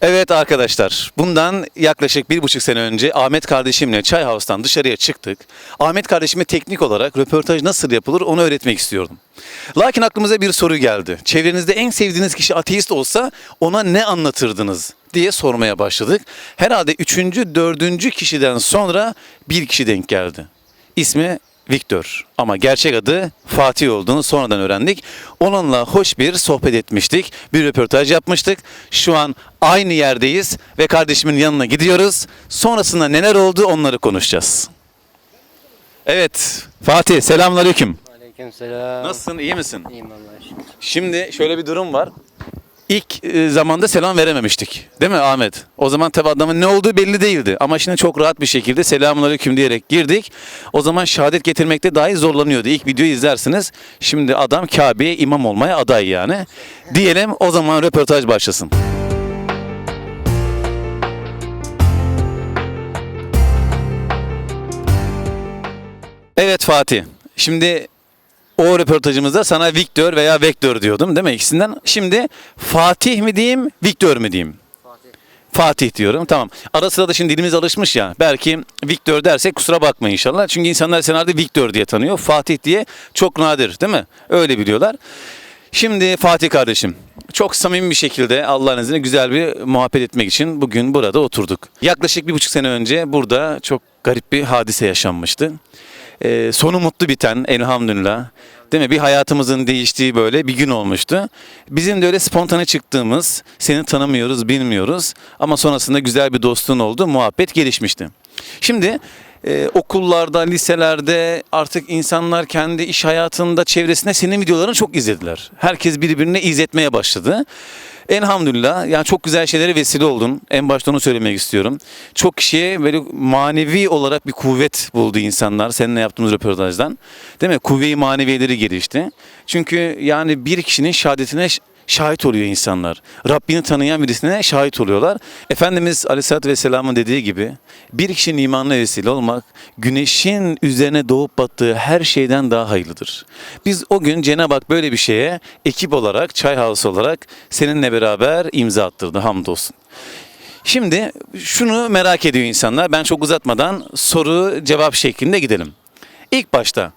Evet arkadaşlar, bundan yaklaşık bir buçuk sene önce Ahmet kardeşimle Çay House'tan dışarıya çıktık. Ahmet kardeşime teknik olarak röportaj nasıl yapılır onu öğretmek istiyordum. Lakin aklımıza bir soru geldi. Çevrenizde en sevdiğiniz kişi ateist olsa ona ne anlatırdınız diye sormaya başladık. Herhalde üçüncü, dördüncü kişiden sonra bir kişi denk geldi. İsmi Viktor ama gerçek adı Fatih olduğunu sonradan öğrendik. Onunla hoş bir sohbet etmiştik. Bir röportaj yapmıştık. Şu an aynı yerdeyiz ve kardeşimin yanına gidiyoruz. Sonrasında neler oldu onları konuşacağız. Evet Fatih selamünaleyküm. Aleykümselam. Nasılsın iyi misin? İyiyim şükür. Şimdi şöyle bir durum var. İlk e, zamanda selam verememiştik. Değil mi Ahmet? O zaman tabi adamın ne olduğu belli değildi. Ama şimdi çok rahat bir şekilde selamünaleyküm diyerek girdik. O zaman şehadet getirmekte dahi zorlanıyordu. İlk videoyu izlersiniz. Şimdi adam Kabe'ye imam olmaya aday yani. Diyelim o zaman röportaj başlasın. Evet Fatih. Şimdi o röportajımızda sana Victor veya Vektör diyordum değil mi ikisinden? Şimdi Fatih mi diyeyim, Victor mi diyeyim? Fatih diyorum. Tamam. Ara sıra da şimdi dilimiz alışmış ya. Belki Victor dersek kusura bakma inşallah. Çünkü insanlar artık Victor diye tanıyor. Fatih diye çok nadir değil mi? Öyle biliyorlar. Şimdi Fatih kardeşim. Çok samimi bir şekilde Allah'ın izniyle güzel bir muhabbet etmek için bugün burada oturduk. Yaklaşık bir buçuk sene önce burada çok garip bir hadise yaşanmıştı. Ee, sonu mutlu biten elhamdülillah. Değil mi? Bir hayatımızın değiştiği böyle bir gün olmuştu. Bizim de öyle spontane çıktığımız, seni tanımıyoruz, bilmiyoruz ama sonrasında güzel bir dostluğun oldu, muhabbet gelişmişti. Şimdi e, okullarda, liselerde artık insanlar kendi iş hayatında, çevresinde senin videolarını çok izlediler. Herkes birbirine izletmeye başladı. Elhamdülillah yani çok güzel şeylere vesile oldun. En başta onu söylemek istiyorum. Çok kişiye böyle manevi olarak bir kuvvet buldu insanlar seninle yaptığımız röportajdan. Değil mi? Kuvve-i maneviyeleri gelişti. Çünkü yani bir kişinin şehadetine şahit oluyor insanlar. Rabbini tanıyan birisine şahit oluyorlar. Efendimiz Aleyhisselatü Vesselam'ın dediği gibi bir kişinin imanına vesile olmak güneşin üzerine doğup battığı her şeyden daha hayırlıdır. Biz o gün Cenab-ı Hak böyle bir şeye ekip olarak, Çay House olarak seninle beraber imza attırdı hamdolsun. Şimdi şunu merak ediyor insanlar. Ben çok uzatmadan soru cevap şeklinde gidelim. İlk başta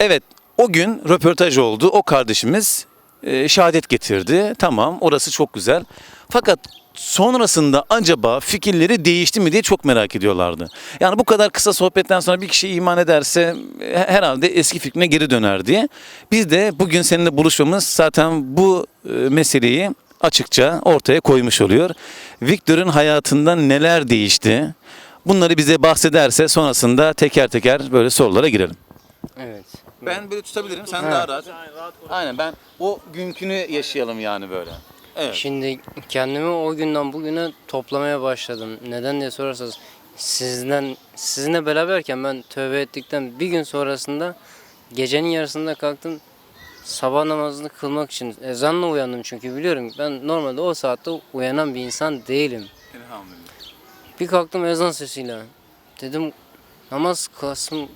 evet o gün röportaj oldu. O kardeşimiz e, şehadet getirdi. Tamam orası çok güzel. Fakat sonrasında acaba fikirleri değişti mi diye çok merak ediyorlardı. Yani bu kadar kısa sohbetten sonra bir kişi iman ederse e, herhalde eski fikrine geri döner diye. Biz de bugün seninle buluşmamız zaten bu e, meseleyi açıkça ortaya koymuş oluyor. Victor'un hayatından neler değişti? Bunları bize bahsederse sonrasında teker teker böyle sorulara girelim. Evet. Ben böyle tutabilirim. Sen Ha. daha rahat. Aynen ben o günkünü yaşayalım yani böyle. Evet. Şimdi kendimi o günden bugüne toplamaya başladım. Neden diye sorarsanız sizden sizinle beraberken ben tövbe ettikten bir gün sonrasında gecenin yarısında kalktım sabah namazını kılmak için ezanla uyandım çünkü biliyorum ben normalde o saatte uyanan bir insan değilim. Elhamdülillah. Bir kalktım ezan sesiyle. Dedim namaz kılsın.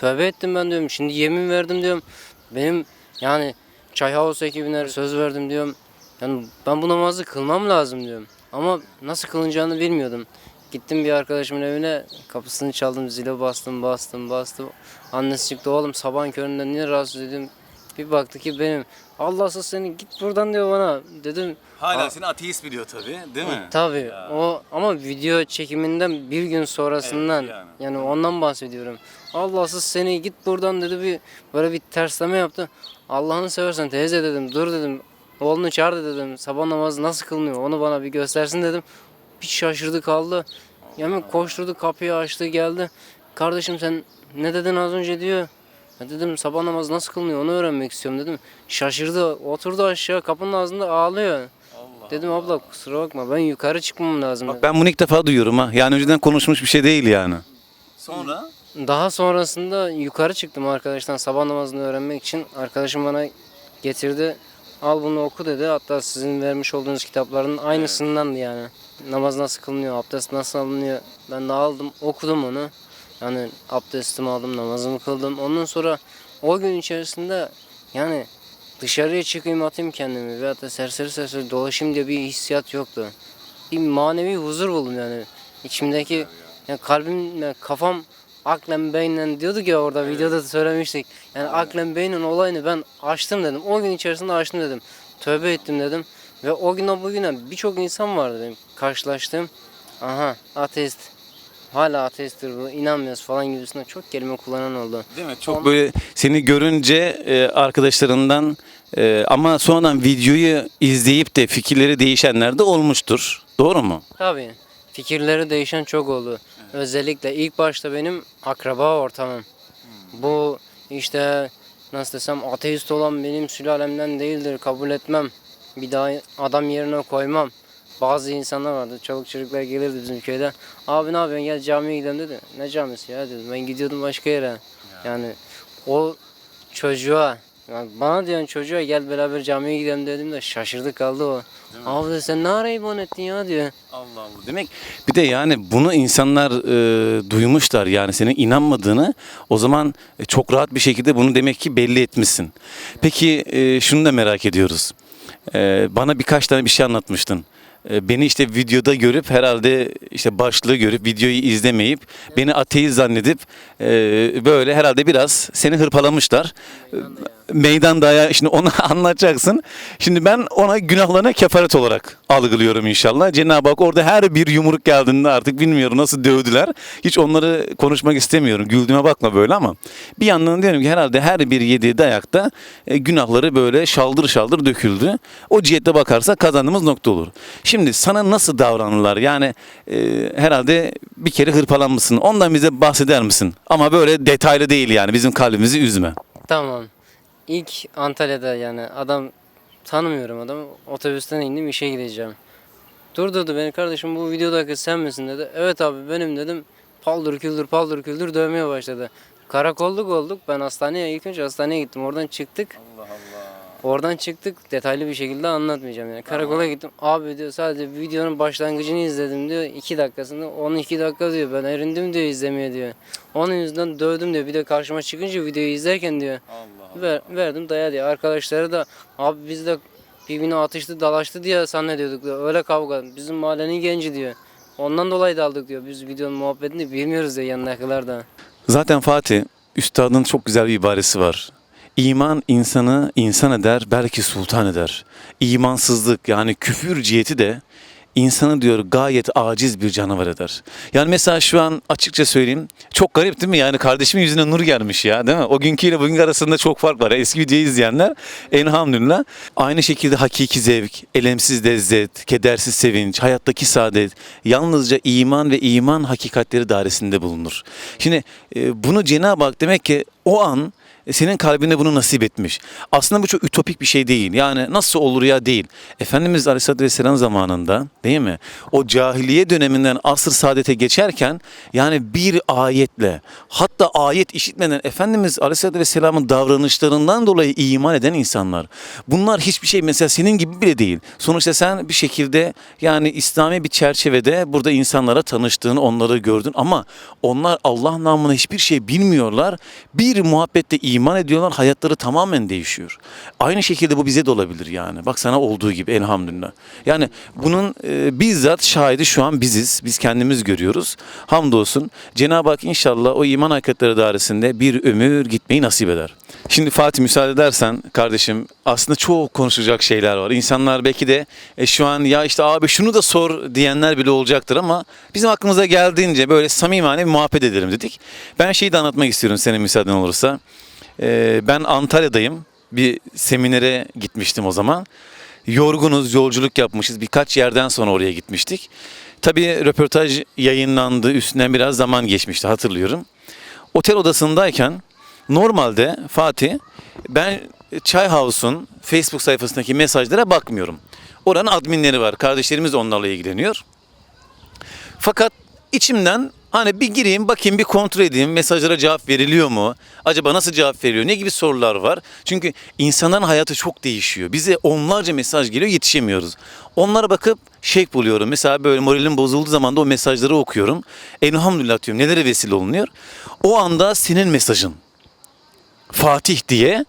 Tövbe ettim ben diyorum. Şimdi yemin verdim diyorum. Benim yani Çay House ekibine söz verdim diyorum. Yani ben bu namazı kılmam lazım diyorum. Ama nasıl kılınacağını bilmiyordum. Gittim bir arkadaşımın evine kapısını çaldım zile bastım bastım bastım. Annesi çıktı oğlum sabahın köründe niye rahatsız dedim. Bir baktı ki benim Allahsız seni git buradan diyor bana. Dedim Hala seni ateist biliyor tabii değil mi? Tabii. O ama video çekiminden bir gün sonrasından Evet, yani. yani. ondan bahsediyorum. Allahsız seni git buradan dedi bir böyle bir tersleme yaptı. Allah'ını seversen teyze dedim dur dedim. Oğlunu çağır dedim. Sabah namazı nasıl kılınıyor onu bana bir göstersin dedim. Bir şaşırdı kaldı. Hemen koşturdu kapıyı açtı geldi. Kardeşim sen ne dedin az önce diyor. Ya dedim sabah namazı nasıl kılınıyor onu öğrenmek istiyorum dedim. Şaşırdı oturdu aşağı kapının ağzında ağlıyor. Dedim abla kusura bakma ben yukarı çıkmam lazım. Bak ben bunu ilk defa duyuyorum ha. Yani önceden konuşmuş bir şey değil yani. Sonra? Daha sonrasında yukarı çıktım arkadaştan sabah namazını öğrenmek için. Arkadaşım bana getirdi. Al bunu oku dedi. Hatta sizin vermiş olduğunuz kitapların aynısındandı yani. Namaz nasıl kılınıyor, abdest nasıl alınıyor. Ben de aldım, okudum onu. Yani abdestimi aldım, namazımı kıldım. Ondan sonra o gün içerisinde yani dışarıya çıkayım atayım kendimi veyahut da serseri serseri dolaşayım diye bir hissiyat yoktu. Bir manevi huzur buldum yani. İçimdeki yani kalbim, yani kafam aklen beynen diyorduk ya orada videoda da söylemiştik. Yani aklen beynin olayını ben açtım dedim. O gün içerisinde açtım dedim. Tövbe ettim dedim. Ve o günden bugüne birçok insan vardı benim karşılaştığım. Aha ateist. Hala ateisttir bu inanmıyoruz falan gibisinden çok kelime kullanan oldu. Değil mi? Çok böyle seni görünce e, arkadaşlarından e, ama sonradan videoyu izleyip de fikirleri değişenler de olmuştur. Doğru mu? Tabii. Fikirleri değişen çok oldu. Özellikle ilk başta benim akraba ortamım. Bu işte nasıl desem ateist olan benim sülalemden değildir. Kabul etmem. Bir daha adam yerine koymam. Bazı insanlar vardı. Çoluk çocuklar gelirdi bizim köyde. Abi ne yapıyorsun gel camiye gidelim dedi. Ne camisi ya dedim. Ben gidiyordum başka yere. Yani o çocuğa yani bana diyen çocuğa gel beraber camiye gidelim dedim de şaşırdı kaldı o. Abi dedi, sen ne ara iman ettin ya diyor. Allah Allah. Demek bir de yani bunu insanlar e, duymuşlar yani senin inanmadığını o zaman e, çok rahat bir şekilde bunu demek ki belli etmişsin. Peki e, şunu da merak ediyoruz. E, bana birkaç tane bir şey anlatmıştın. E, beni işte videoda görüp herhalde işte başlığı görüp videoyu izlemeyip beni ateist zannedip e, böyle herhalde biraz seni hırpalamışlar. Meydan dayağı şimdi onu anlatacaksın. Şimdi ben ona günahlarına kefaret olarak algılıyorum inşallah. Cenab-ı Hak orada her bir yumruk geldiğinde artık bilmiyorum nasıl dövdüler. Hiç onları konuşmak istemiyorum. Güldüğüme bakma böyle ama bir yandan diyorum ki herhalde her bir yediği dayakta e, günahları böyle şaldır şaldır döküldü. O cihette bakarsa kazandığımız nokta olur. Şimdi sana nasıl davranırlar? Yani e, herhalde bir kere hırpalanmışsın. Ondan bize bahseder misin? Ama böyle detaylı değil yani bizim kalbimizi üzme. Tamam. İlk Antalya'da yani adam tanımıyorum adamı. Otobüsten indim işe gideceğim. Durdurdu beni kardeşim bu videodaki sen misin dedi. Evet abi benim dedim. Paldır küldür paldır küldür dövmeye başladı. Karakolluk olduk. Ben hastaneye ilk önce hastaneye gittim. Oradan çıktık. Oradan çıktık. Detaylı bir şekilde anlatmayacağım yani. Karakola gittim. Abi diyor sadece videonun başlangıcını izledim diyor. 2 dakikasında. Onu 2 dakika diyor. Ben erindim diyor izlemeye diyor. Onun yüzünden dövdüm diyor. Bir de karşıma çıkınca videoyu izlerken diyor. Ver, verdim daya diye. Arkadaşları da abi biz de birbirine atıştı dalaştı diye zannediyorduk diyor. Öyle kavga. Bizim mahallenin genci diyor. Ondan dolayı da aldık diyor. Biz videonun muhabbetini bilmiyoruz diyor yanındakiler de. Zaten Fatih, Üstadın çok güzel bir ibaresi var. İman insanı insan eder, belki sultan eder. İmansızlık yani küfür ciheti de insanı diyor gayet aciz bir canavar eder. Yani mesela şu an açıkça söyleyeyim çok garip değil mi? Yani kardeşimin yüzüne nur gelmiş ya değil mi? O günküyle bugün arasında çok fark var. Eski videoyu izleyenler enhamdülillah. Aynı şekilde hakiki zevk, elemsiz lezzet, kedersiz sevinç, hayattaki saadet yalnızca iman ve iman hakikatleri dairesinde bulunur. Şimdi e, bunu Cenab-ı Hak demek ki o an e, senin kalbine bunu nasip etmiş. Aslında bu çok ütopik bir şey değil. Yani nasıl olur ya değil. Efendimiz Aleyhisselatü Vesselam zamanında değil mi? O cahiliye döneminden asr saadete geçerken yani bir ayetle hatta ayet işitmeden Efendimiz Aleyhisselatü Vesselam'ın davranışlarından dolayı iman eden insanlar. Bunlar hiçbir şey mesela senin gibi bile değil. Sonuçta sen bir şekilde yani İslami bir çerçevede burada insanlara tanıştığın, onları gördün ama onlar Allah namına hiçbir şey bilmiyorlar. Bir muhabbette iman ediyorlar, hayatları tamamen değişiyor. Aynı şekilde bu bize de olabilir yani. Bak sana olduğu gibi elhamdülillah. Yani bunun e, bizzat şahidi şu an biziz. Biz kendimiz görüyoruz. Hamdolsun. Cenab-ı Hak inşallah o iman hakikatleri dairesinde bir ömür gitmeyi nasip eder. Şimdi Fatih müsaade edersen kardeşim aslında çok konuşacak şeyler var. İnsanlar belki de e, şu an ya işte abi şunu da sor diyenler bile olacaktır ama bizim aklımıza geldiğince böyle samimane bir muhabbet edelim dedik. Ben şeyi de anlatmak istiyorum senin müsaaden olursa. Ee, ben Antalya'dayım. Bir seminere gitmiştim o zaman. Yorgunuz, yolculuk yapmışız. Birkaç yerden sonra oraya gitmiştik. Tabii röportaj yayınlandı. Üstünden biraz zaman geçmişti hatırlıyorum. Otel odasındayken normalde Fatih ben Çay House'un Facebook sayfasındaki mesajlara bakmıyorum. Oranın adminleri var. Kardeşlerimiz de onlarla ilgileniyor. Fakat içimden hani bir gireyim bakayım bir kontrol edeyim mesajlara cevap veriliyor mu? Acaba nasıl cevap veriliyor? Ne gibi sorular var? Çünkü insanların hayatı çok değişiyor. Bize onlarca mesaj geliyor yetişemiyoruz. Onlara bakıp şek buluyorum. Mesela böyle moralim bozulduğu zaman da o mesajları okuyorum. Elhamdülillah diyorum nelere vesile olunuyor. O anda senin mesajın. Fatih diye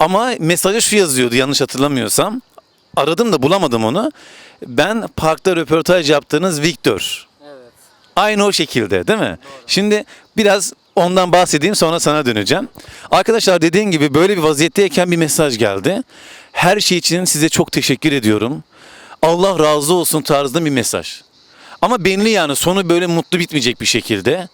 Ama mesajı şu yazıyordu yanlış hatırlamıyorsam. Aradım da bulamadım onu. Ben parkta röportaj yaptığınız Victor. Evet. Aynı o şekilde değil mi? Şimdi biraz ondan bahsedeyim sonra sana döneceğim. Arkadaşlar dediğin gibi böyle bir vaziyetteyken bir mesaj geldi. Her şey için size çok teşekkür ediyorum. Allah razı olsun tarzında bir mesaj. Ama belli yani sonu böyle mutlu bitmeyecek bir şekilde.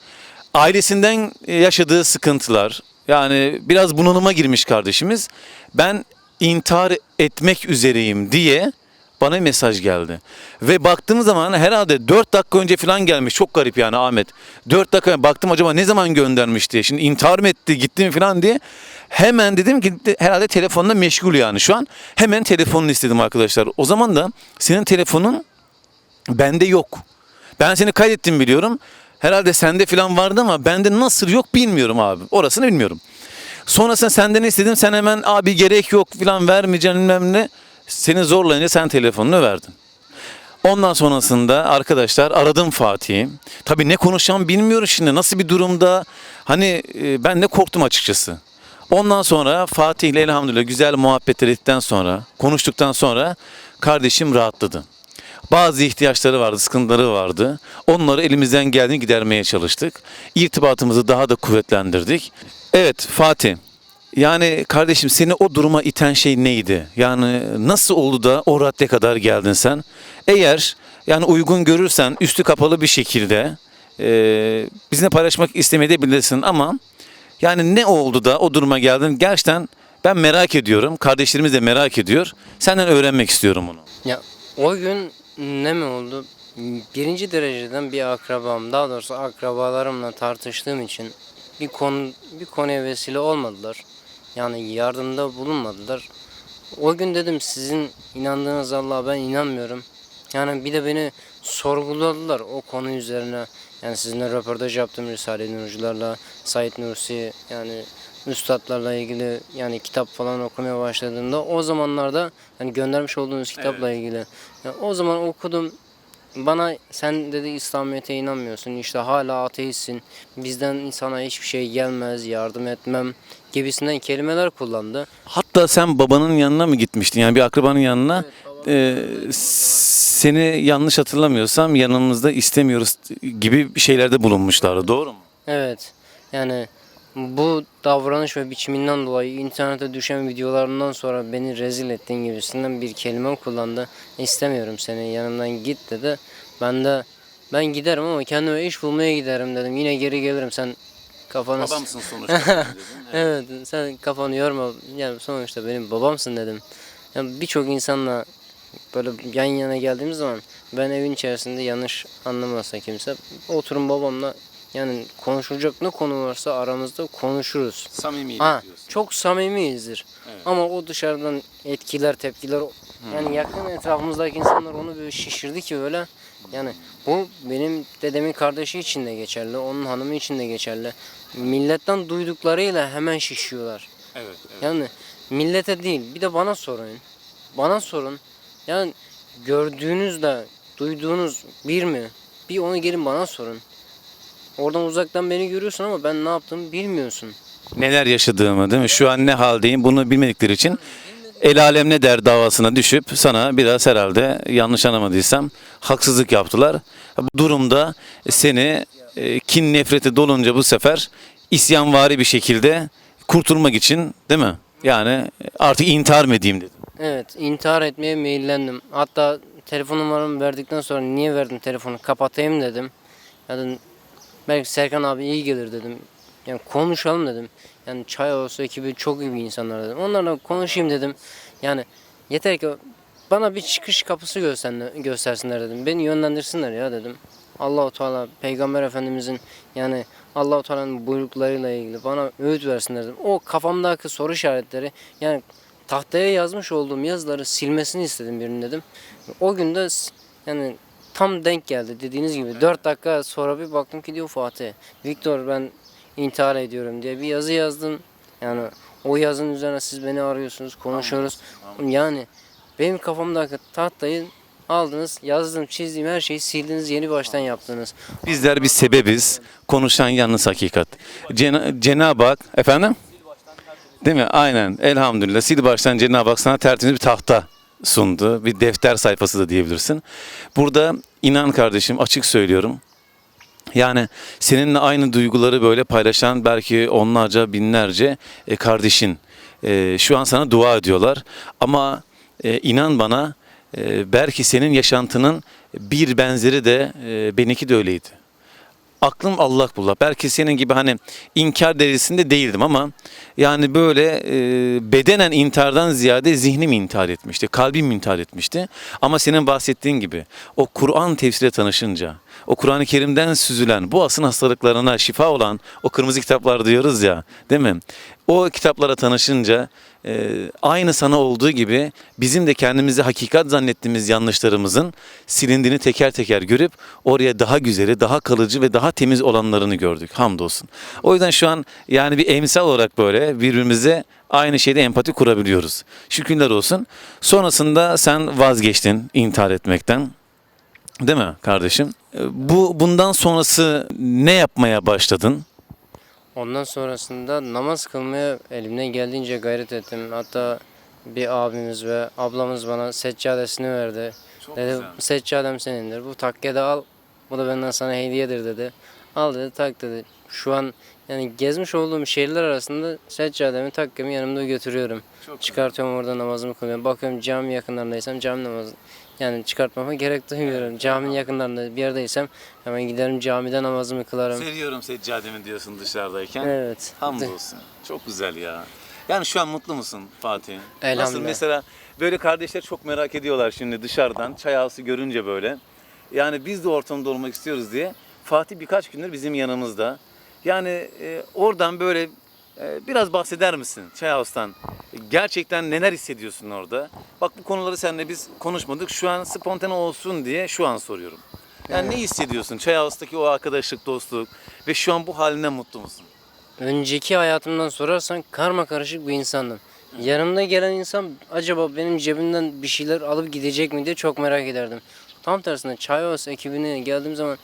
Ailesinden yaşadığı sıkıntılar yani biraz bunalıma girmiş kardeşimiz. Ben intihar etmek üzereyim diye bana mesaj geldi. Ve baktığım zaman herhalde 4 dakika önce falan gelmiş. Çok garip yani Ahmet. 4 dakika baktım acaba ne zaman göndermiş diye. Şimdi intihar mı etti gitti mi falan diye. Hemen dedim ki herhalde telefonla meşgul yani şu an. Hemen telefonunu istedim arkadaşlar. O zaman da senin telefonun bende yok. Ben seni kaydettim biliyorum. Herhalde sende falan vardı ama bende nasıl yok bilmiyorum abi. Orasını bilmiyorum. Sonrasında senden istedim. Sen hemen abi gerek yok falan vermeyeceğim bilmem ne. Seni zorlayınca sen telefonunu verdin. Ondan sonrasında arkadaşlar aradım Fatih'i. Tabii ne konuşacağımı bilmiyorum şimdi. Nasıl bir durumda? Hani e, ben de korktum açıkçası. Ondan sonra Fatih ile elhamdülillah güzel muhabbetler ettikten sonra, konuştuktan sonra kardeşim rahatladı. Bazı ihtiyaçları vardı, sıkıntıları vardı. Onları elimizden geldiğini gidermeye çalıştık. İrtibatımızı daha da kuvvetlendirdik. Evet Fatih, yani kardeşim seni o duruma iten şey neydi? Yani nasıl oldu da o radde kadar geldin sen? Eğer yani uygun görürsen üstü kapalı bir şekilde e, bizimle paylaşmak istemeyebilirsin ama yani ne oldu da o duruma geldin? Gerçekten ben merak ediyorum. Kardeşlerimiz de merak ediyor. Senden öğrenmek istiyorum bunu. Ya o gün ne mi oldu? Birinci dereceden bir akrabam, daha doğrusu akrabalarımla tartıştığım için bir konu bir konuya vesile olmadılar. Yani yardımda bulunmadılar. O gün dedim sizin inandığınız Allah'a ben inanmıyorum. Yani bir de beni sorguladılar o konu üzerine. Yani sizinle röportaj yaptım Risale-i Nurcularla, Said Nursi yani üstadlarla ilgili yani kitap falan okumaya başladığımda o zamanlarda yani göndermiş olduğunuz kitapla ilgili. Yani o zaman okudum. Bana sen dedi İslamiyet'e inanmıyorsun işte hala ateistsin bizden insana hiçbir şey gelmez yardım etmem gibisinden kelimeler kullandı. Hatta sen babanın yanına mı gitmiştin? Yani bir akrabanın yanına. Ee, seni yanlış hatırlamıyorsam yanımızda istemiyoruz gibi şeylerde bulunmuşlardı. Doğru mu? Evet yani bu davranış ve biçiminden dolayı internete düşen videolarından sonra beni rezil ettiğin gibisinden bir kelime kullandı. İstemiyorum seni yanımdan git dedi. Ben de ben giderim ama kendime iş bulmaya giderim dedim. Yine geri gelirim sen kafanı... sonuçta. Evet sen kafanı yorma. Yani sonuçta benim babamsın dedim. Yani birçok insanla böyle yan yana geldiğimiz zaman ben evin içerisinde yanlış anlamazsa kimse oturun babamla yani konuşulacak ne konu varsa aramızda konuşuruz. Samimi Ha, çok samimiyizdir. Ama o dışarıdan etkiler, tepkiler yani yakın etrafımızdaki insanlar onu böyle şişirdi ki böyle. Yani bu benim dedemin kardeşi için de geçerli, onun hanımı için de geçerli. Milletten duyduklarıyla hemen şişiyorlar. Evet, Yani millete değil, bir de bana sorun. Bana sorun. Yani gördüğünüzde, duyduğunuz bir mi? Bir onu gelin bana sorun. Oradan uzaktan beni görüyorsun ama ben ne yaptığımı bilmiyorsun. Neler yaşadığımı değil mi? Şu an ne haldeyim bunu bilmedikleri için el alem ne der davasına düşüp sana biraz herhalde yanlış anlamadıysam haksızlık yaptılar. Bu durumda seni e, kin nefreti dolunca bu sefer isyanvari bir şekilde kurtulmak için değil mi? Yani artık intihar mı edeyim dedim. Evet, intihar etmeye meyillendim. Hatta telefon numaramı verdikten sonra niye verdim telefonu kapatayım dedim. Yani belki Serkan abi iyi gelir dedim. Yani konuşalım dedim. Yani çay olsa ekibi çok iyi insanlar dedim. Onlarla konuşayım dedim. Yani yeter ki bana bir çıkış kapısı göstersinler, dedim. Beni yönlendirsinler ya dedim. Allahu Teala Peygamber Efendimizin yani Allahu Teala'nın buyruklarıyla ilgili bana öğüt versinler dedim. O kafamdaki soru işaretleri yani tahtaya yazmış olduğum yazıları silmesini istedim birinin dedim. O gün de s- yani tam denk geldi dediğiniz gibi. 4 dakika sonra bir baktım ki diyor Fatih. Viktor ben intihar ediyorum diye bir yazı yazdım. Yani o yazının üzerine siz beni arıyorsunuz, konuşuyoruz. Yani benim kafamdaki tahtayı aldınız, yazdım, çizdiğim her şeyi sildiniz, yeni baştan yaptınız. Bizler bir sebebiz. Konuşan yalnız hakikat. Cena- Cenab-ı Hak efendim Değil mi? Aynen. Elhamdülillah. Sil baştan Cenab-ı Hak sana tertemiz bir tahta sundu. Bir defter sayfası da diyebilirsin. Burada inan kardeşim açık söylüyorum. Yani seninle aynı duyguları böyle paylaşan belki onlarca binlerce e, kardeşin e, şu an sana dua ediyorlar. Ama e, inan bana belki senin yaşantının bir benzeri de benimki de öyleydi. Aklım allak bullak. Belki senin gibi hani inkar derecesinde değildim ama yani böyle e, bedenen intihardan ziyade zihnim intihar etmişti. Kalbim intihar etmişti. Ama senin bahsettiğin gibi o Kur'an tefsiriyle tanışınca, o Kur'an-ı Kerim'den süzülen bu asın hastalıklarına şifa olan o kırmızı kitaplar diyoruz ya değil mi? O kitaplara tanışınca e, aynı sana olduğu gibi bizim de kendimizi hakikat zannettiğimiz yanlışlarımızın silindiğini teker teker görüp oraya daha güzeli, daha kalıcı ve daha temiz olanlarını gördük. Hamdolsun. O yüzden şu an yani bir emsal olarak böyle birbirimize aynı şeyde empati kurabiliyoruz. Şükürler olsun. Sonrasında sen vazgeçtin intihar etmekten. Değil mi kardeşim? E, Bu bundan sonrası ne yapmaya başladın? Ondan sonrasında namaz kılmaya elimden geldiğince gayret ettim. Hatta bir abimiz ve ablamız bana seccadesini verdi. dedi seccadem senindir. Bu takke de al. Bu da benden sana hediyedir dedi. Al dedi tak dedi. Şu an yani gezmiş olduğum şehirler arasında seccademi takkemi yanımda götürüyorum. Çıkartıyorum orada namazımı kılıyorum. Bakıyorum cami yakınlarındaysam cami namazı yani çıkartmama gerek duymuyorum. Caminin yakınlarında bir yerdeysem hemen giderim camide namazımı kılarım. Seviyorum seccademi diyorsun dışarıdayken. Evet. Hamdolsun. Çok güzel ya. Yani şu an mutlu musun Fatih? Nasıl Elhamdülillah. mesela böyle kardeşler çok merak ediyorlar şimdi dışarıdan çay ağası görünce böyle. Yani biz de ortamda olmak istiyoruz diye. Fatih birkaç gündür bizim yanımızda. Yani e, oradan böyle biraz bahseder misin Çay House'tan? Gerçekten neler hissediyorsun orada? Bak bu konuları seninle biz konuşmadık. Şu an spontane olsun diye şu an soruyorum. Yani ne hissediyorsun? Çay House'taki o arkadaşlık, dostluk ve şu an bu halinden mutlu musun? Önceki hayatımdan sorarsan karma karışık bir insandım. Yanımda gelen insan acaba benim cebimden bir şeyler alıp gidecek mi diye çok merak ederdim. Tam tersine Çayos ekibine geldiğim zaman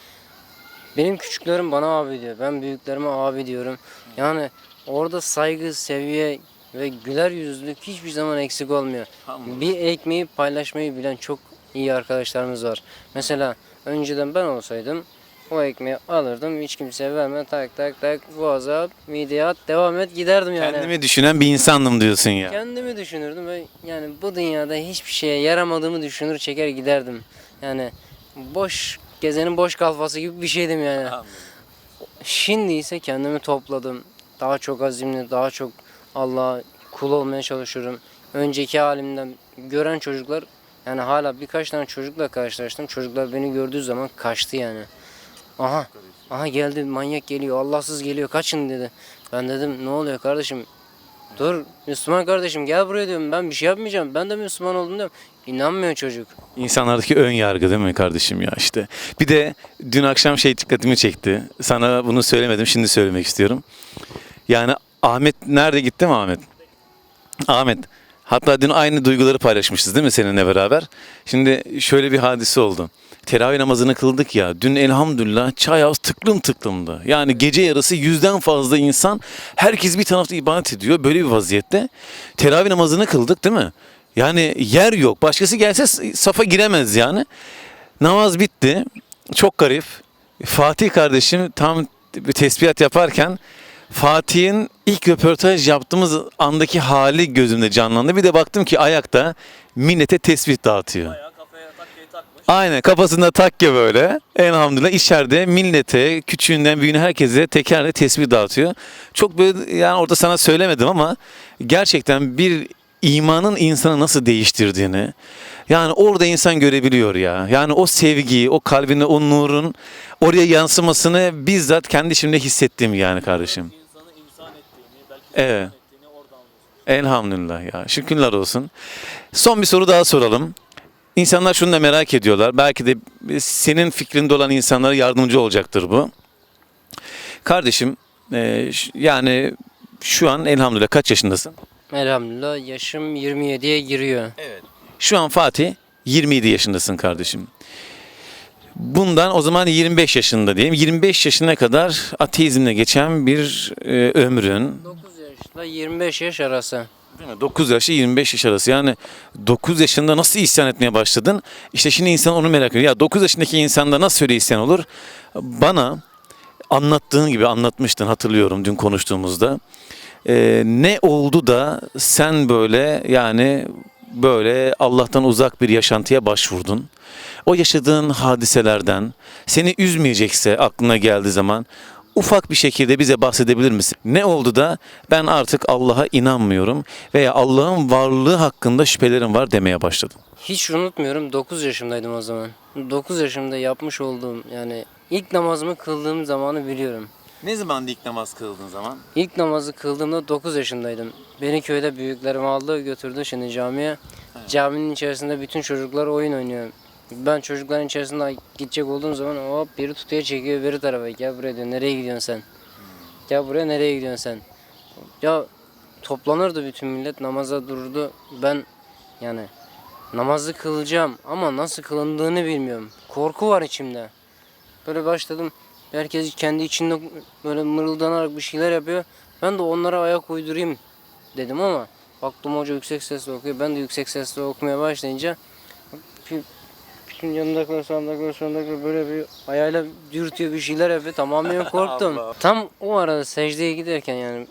benim küçüklerim bana abi diyor. Ben büyüklerime abi diyorum. Yani orada saygı, seviye ve güler yüzlülük hiçbir zaman eksik olmuyor. Bir ekmeği paylaşmayı bilen çok iyi arkadaşlarımız var. Mesela önceden ben olsaydım o ekmeği alırdım hiç kimseye vermem tak tak tak boğaza mideye at devam et giderdim yani. Kendimi düşünen bir insandım diyorsun ya. Kendimi düşünürdüm ve yani bu dünyada hiçbir şeye yaramadığımı düşünür çeker giderdim. Yani boş gezenin boş kalfası gibi bir şeydim yani. Şimdi ise kendimi topladım. Daha çok azimli, daha çok Allah'a kul olmaya çalışıyorum. Önceki halimden gören çocuklar yani hala birkaç tane çocukla karşılaştım. Çocuklar beni gördüğü zaman kaçtı yani. Aha, aha geldi manyak geliyor, Allahsız geliyor kaçın dedi. Ben dedim ne oluyor kardeşim? Dur Müslüman kardeşim gel buraya diyorum ben bir şey yapmayacağım. Ben de Müslüman oldum diyorum. İnanmıyor çocuk. İnsanlardaki ön yargı değil mi kardeşim ya işte. Bir de dün akşam şey dikkatimi çekti. Sana bunu söylemedim şimdi söylemek istiyorum. Yani Ahmet nerede gitti mi Ahmet? Ahmet. Hatta dün aynı duyguları paylaşmışız değil mi seninle beraber? Şimdi şöyle bir hadise oldu. Teravih namazını kıldık ya. Dün elhamdülillah çay house tıklım tıklımdı. Yani gece yarısı yüzden fazla insan herkes bir tarafta ibadet ediyor. Böyle bir vaziyette. Teravih namazını kıldık değil mi? Yani yer yok. Başkası gelse safa giremez yani. Namaz bitti. Çok garip. Fatih kardeşim tam tesbihat yaparken Fatih'in ilk röportaj yaptığımız andaki hali gözümde canlandı. Bir de baktım ki ayakta millete tesbih dağıtıyor. Aynen kafasında takke böyle. Elhamdülillah içeride millete, küçüğünden büyüğüne herkese tekerle tesbih dağıtıyor. Çok böyle yani orada sana söylemedim ama gerçekten bir imanın insanı nasıl değiştirdiğini yani orada insan görebiliyor ya. Yani o sevgiyi, o kalbine, o nurun oraya yansımasını bizzat kendi içimde hissettim yani kardeşim. insanı insan ettiğini, belki Evet. ettiğini oradan. Elhamdülillah ya. Şükürler olsun. Son bir soru daha soralım. İnsanlar şunu da merak ediyorlar. Belki de senin fikrinde olan insanlara yardımcı olacaktır bu. Kardeşim e, yani şu an elhamdülillah kaç yaşındasın? Elhamdülillah yaşım 27'ye giriyor. Evet. Şu an Fatih 27 yaşındasın kardeşim. Bundan o zaman 25 yaşında diyelim. 25 yaşına kadar ateizmle geçen bir e, ömrün 9 yaş yaşla 25 yaş arası. Değil mi? 9 yaşı 25 yaş arası. Yani 9 yaşında nasıl isyan etmeye başladın? İşte şimdi insan onu merak ediyor. Ya 9 yaşındaki insanda nasıl öyle isyan olur? Bana anlattığın gibi anlatmıştın hatırlıyorum dün konuştuğumuzda. Ee, ne oldu da sen böyle yani böyle Allah'tan uzak bir yaşantıya başvurdun? O yaşadığın hadiselerden seni üzmeyecekse aklına geldiği zaman ufak bir şekilde bize bahsedebilir misin? Ne oldu da ben artık Allah'a inanmıyorum veya Allah'ın varlığı hakkında şüphelerim var demeye başladım. Hiç unutmuyorum 9 yaşımdaydım o zaman. 9 yaşımda yapmış olduğum yani ilk namazımı kıldığım zamanı biliyorum. Ne zaman ilk namaz kıldığın zaman? İlk namazı kıldığımda 9 yaşındaydım. Beni köyde büyüklerim aldı götürdü şimdi camiye. Caminin içerisinde bütün çocuklar oyun oynuyor. Ben çocukların içerisinde gidecek olduğum zaman hop biri tutuyor çekiyor biri tarafa. Gel buraya diyor nereye gidiyorsun sen? Gel buraya nereye gidiyorsun sen? Ya toplanırdı bütün millet namaza dururdu. Ben yani namazı kılacağım ama nasıl kılındığını bilmiyorum. Korku var içimde. Böyle başladım. Herkes kendi içinde böyle mırıldanarak bir şeyler yapıyor. Ben de onlara ayak uydurayım dedim ama baktım hoca yüksek sesle okuyor. Ben de yüksek sesle okumaya başlayınca bütün- yanındakiler, sağındakiler, sonundakiler böyle bir ayağıyla dürtüyor bir şeyler yapıyor. Tamamen korktum. Tam o arada secdeye giderken yani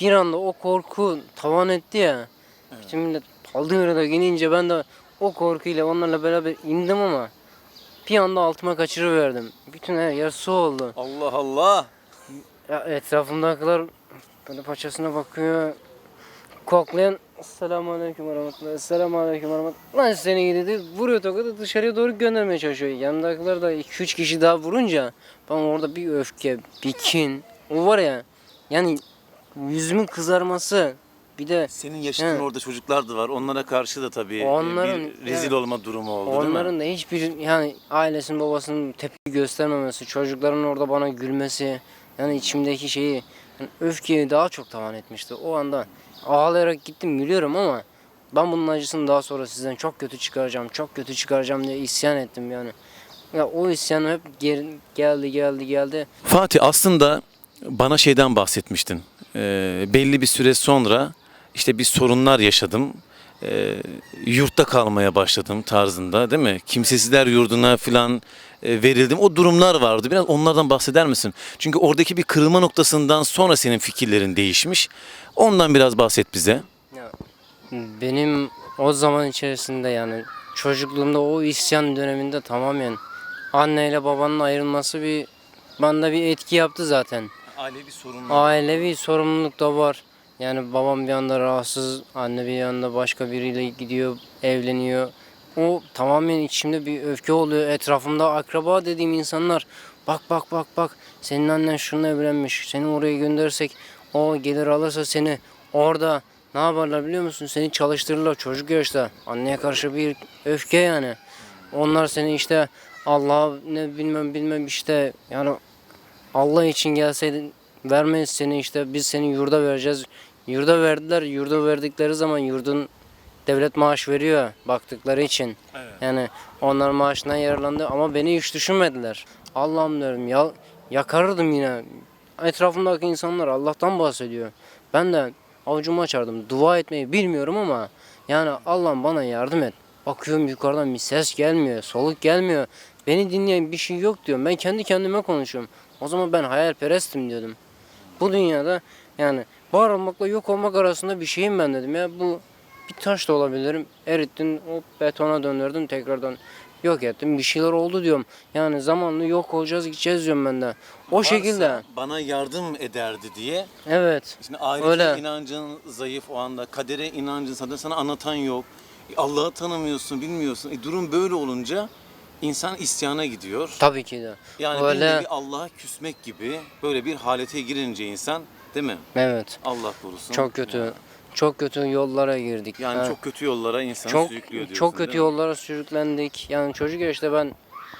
bir anda o korku tavan etti ya. Bütün millet kaldığı yerde inince ben de o korkuyla onlarla beraber indim ama bir anda altıma kaçırıverdim. Bütün her yer su oldu. Allah Allah. Ya etrafımdakiler böyle paçasına bakıyor. Koklayan Selamun Aleyküm ve Rahmetullah. Selamun Aleyküm ve Rahmetullah. Lan seni dedi. Vuruyor tokadı dışarıya doğru göndermeye çalışıyor. Yanımdakiler da 2-3 kişi daha vurunca ben orada bir öfke, bir kin. O var ya yani yüzümün kızarması bir de Senin yaşadığın orada çocuklar da var. Onlara karşı da tabii e, Onların- bir rezil olma durumu oldu değil mi? Onların da hiçbir yani ailesinin babasının tepki göstermemesi, çocukların orada bana gülmesi, yani içimdeki şeyi yani öfkeyi daha çok tavan etmişti. O anda ağlayarak gittim gülüyorum ama ben bunun acısını daha sonra sizden çok kötü çıkaracağım, çok kötü çıkaracağım diye isyan ettim yani. Ya o isyan hep geri, geldi geldi geldi. Fatih aslında bana şeyden bahsetmiştin. Ee, belli bir süre sonra işte bir sorunlar yaşadım. Ee, yurtta kalmaya başladım tarzında değil mi? Kimsesizler yurduna falan e, verildim. O durumlar vardı. Biraz onlardan bahseder misin? Çünkü oradaki bir kırılma noktasından sonra senin fikirlerin değişmiş. Ondan biraz bahset bize. Ya, benim o zaman içerisinde yani çocukluğumda o isyan döneminde tamamen anneyle babanın ayrılması bir bende bir etki yaptı zaten. Ailevi sorunlar. Ailevi sorumluluk da var. Yani babam bir anda rahatsız, anne bir yanda başka biriyle gidiyor, evleniyor. O tamamen içimde bir öfke oluyor. Etrafımda akraba dediğim insanlar bak bak bak bak senin annen şununla evlenmiş. Seni oraya göndersek o gelir alırsa seni orada ne yaparlar biliyor musun? Seni çalıştırırlar çocuk yaşta. Anneye karşı bir öfke yani. Onlar seni işte Allah ne bilmem bilmem işte yani Allah için gelseydin vermeyiz seni işte biz seni yurda vereceğiz. Yurda verdiler. Yurda verdikleri zaman yurdun devlet maaş veriyor baktıkları için. Yani onlar maaşından yararlandı ama beni hiç düşünmediler. Allah'ım diyorum ya yakarırdım yine. Etrafımdaki insanlar Allah'tan bahsediyor. Ben de avucumu açardım. Dua etmeyi bilmiyorum ama yani Allah'ım bana yardım et. Bakıyorum yukarıdan bir ses gelmiyor, soluk gelmiyor. Beni dinleyen bir şey yok diyorum. Ben kendi kendime konuşuyorum. O zaman ben hayalperestim diyordum. Bu dünyada yani var olmakla yok olmak arasında bir şeyim ben dedim ya. Bu bir taş da olabilirim. Erittin, hop betona döndürdün tekrardan yok ettim. Bir şeyler oldu diyorum. Yani zamanla yok olacağız gideceğiz diyorum ben de. O şekilde. Bana yardım ederdi diye. Evet. Şimdi ailece Öyle. inancın zayıf o anda. Kadere inancın zaten sana anlatan yok. E, Allah'ı tanımıyorsun, bilmiyorsun. E, durum böyle olunca insan isyana gidiyor. Tabii ki de. Yani bir Öyle. nevi Allah'a küsmek gibi böyle bir halete girince insan değil mi? Evet. Allah korusun. Çok kötü. Çok kötü yollara girdik. Yani Ha. çok kötü yollara insanı çok sürüklüyor diyorsun. çok kötü yollara sürüklendik. Yani çocuk yaşta ben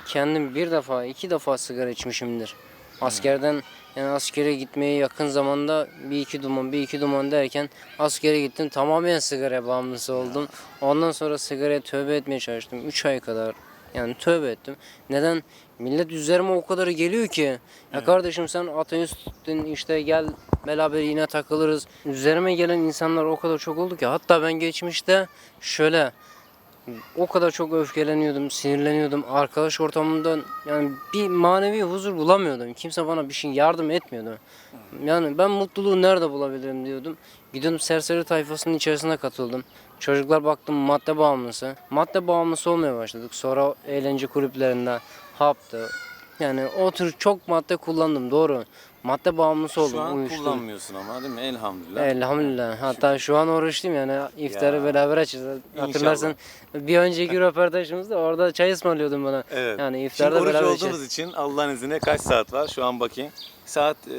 kendim bir defa, iki defa sigara içmişimdir. Askerden yani askere gitmeye yakın zamanda bir iki duman, bir iki duman derken askere gittim. Tamamen sigara bağımlısı oldum. Ondan sonra sigaraya tövbe etmeye çalıştım. 3 ay kadar Yani tövbe ettim. Neden? Millet üzerime o kadar geliyor ki. Ya kardeşim sen ateisttin işte gel beraber yine takılırız. Üzerime gelen insanlar o kadar çok oldu ki. Hatta ben geçmişte şöyle o kadar çok öfkeleniyordum, sinirleniyordum. Arkadaş ortamından yani bir manevi huzur bulamıyordum. Kimse bana bir şey yardım etmiyordu. Yani ben mutluluğu nerede bulabilirim diyordum. Gidiyordum serseri tayfasının içerisine katıldım. Çocuklar baktım madde bağımlısı. Madde bağımlısı olmaya başladık. Sonra eğlence kulüplerinde haptı. Yani o tür çok madde kullandım doğru. Madde bağımlısı oldum. Şu an uyuştum. kullanmıyorsun ama değil mi? Elhamdülillah. Elhamdülillah. Hatta şu an oruçluyum yani iftarı Ya. beraber açacağız. Hatırlarsan bir önceki röportajımızda orada çay ısmarlıyordun bana. Evet. Yani Şimdi iftarda oruç beraber olduğumuz içeceğiz. için Allah'ın izniyle kaç saat var? Şu an bakayım. Saat e,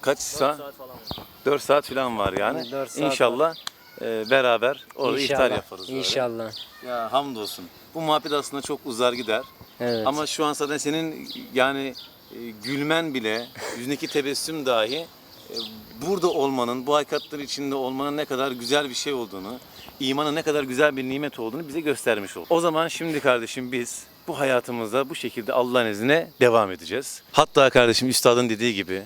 kaç saat? saat falan var. 4 saat falan var yani. Dört saat İnşallah e, beraber orada iftar yaparız. böyle. İnşallah. Ya hamdolsun. Bu muhabbet aslında çok uzar gider. Evet. Ama şu an zaten senin yani e, gülmen bile, yüzündeki tebessüm dahi e, burada olmanın, bu hakikatler içinde olmanın ne kadar güzel bir şey olduğunu, imanın ne kadar güzel bir nimet olduğunu bize göstermiş oldu. O zaman şimdi kardeşim biz bu hayatımızda bu şekilde Allah'ın izniyle devam edeceğiz. Hatta kardeşim üstadın dediği gibi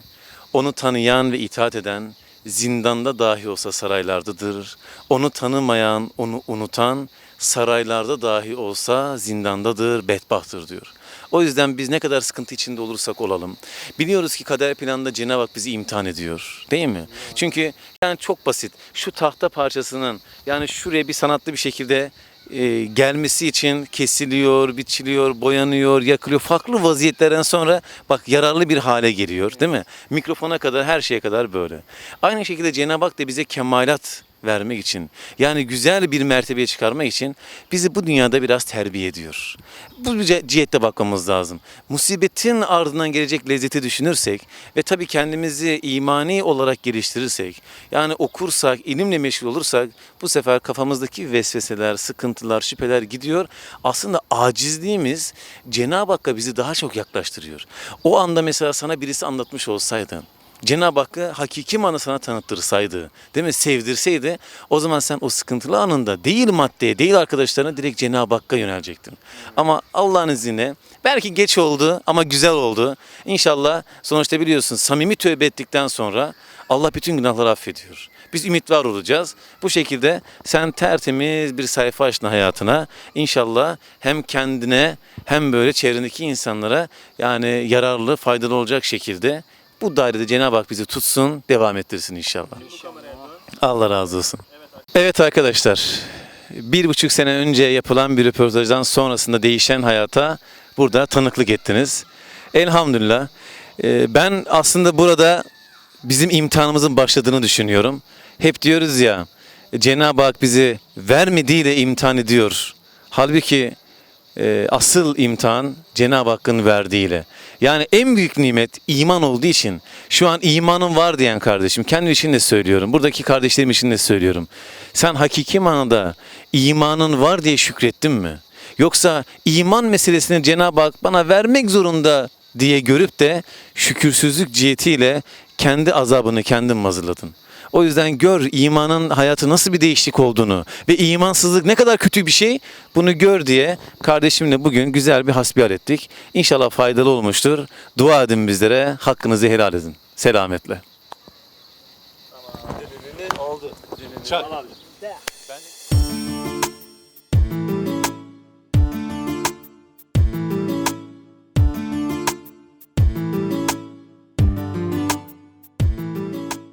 onu tanıyan ve itaat eden zindanda dahi olsa saraylardadır. Onu tanımayan, onu unutan saraylarda dahi olsa zindandadır, bedbahtır diyor. O yüzden biz ne kadar sıkıntı içinde olursak olalım. Biliyoruz ki kader planında Cenab-ı Hak bizi imtihan ediyor. Değil mi? Çünkü yani çok basit. Şu tahta parçasının yani şuraya bir sanatlı bir şekilde e, gelmesi için kesiliyor, biçiliyor, boyanıyor, yakılıyor. Farklı vaziyetlerden sonra bak yararlı bir hale geliyor değil mi? Mikrofona kadar her şeye kadar böyle. Aynı şekilde Cenab-ı Hak da bize kemalat vermek için yani güzel bir mertebeye çıkarmak için bizi bu dünyada biraz terbiye ediyor. Bu cihette bakmamız lazım. Musibetin ardından gelecek lezzeti düşünürsek ve tabii kendimizi imani olarak geliştirirsek yani okursak, ilimle meşgul olursak bu sefer kafamızdaki vesveseler, sıkıntılar, şüpheler gidiyor. Aslında acizliğimiz Cenab-ı Hakk'a bizi daha çok yaklaştırıyor. O anda mesela sana birisi anlatmış olsaydı Cenab-ı Hakk'ı hakiki manada sana tanıttırsaydı, değil mi? Sevdirseydi o zaman sen o sıkıntılı anında değil maddeye, değil arkadaşlarına direkt Cenab-ı Hakk'a yönelecektin. Ama Allah'ın izniyle belki geç oldu ama güzel oldu. İnşallah sonuçta biliyorsun samimi tövbe ettikten sonra Allah bütün günahları affediyor. Biz ümit var olacağız. Bu şekilde sen tertemiz bir sayfa açtın hayatına. İnşallah hem kendine hem böyle çevrendeki insanlara yani yararlı, faydalı olacak şekilde bu dairede Cenab-ı Hak bizi tutsun, devam ettirsin inşallah. Allah razı olsun. Evet arkadaşlar, bir buçuk sene önce yapılan bir röportajdan sonrasında değişen hayata burada tanıklık ettiniz. Elhamdülillah. Ee, Ben aslında burada bizim imtihanımızın başladığını düşünüyorum. Hep diyoruz ya, Cenab-ı Hak bizi vermediğiyle imtihan ediyor. Halbuki e, asıl imtihan Cenab-ı Hakk'ın verdiğiyle. Yani en büyük nimet iman olduğu için şu an imanın var diyen kardeşim kendim için de söylüyorum. Buradaki kardeşlerim için de söylüyorum. Sen hakiki manada imanın var diye şükrettin mi? Yoksa iman meselesini Cenab-ı Hak bana vermek zorunda diye görüp de şükürsüzlük cihetiyle kendi azabını kendin hazırladın. O yüzden gör imanın hayatı nasıl bir değişiklik olduğunu ve imansızlık ne kadar kötü bir şey bunu gör diye kardeşimle bugün güzel bir hasbihal ettik. İnşallah faydalı olmuştur. Dua edin bizlere, hakkınızı helal edin. Selametle. Oldu. Çak. Al abi.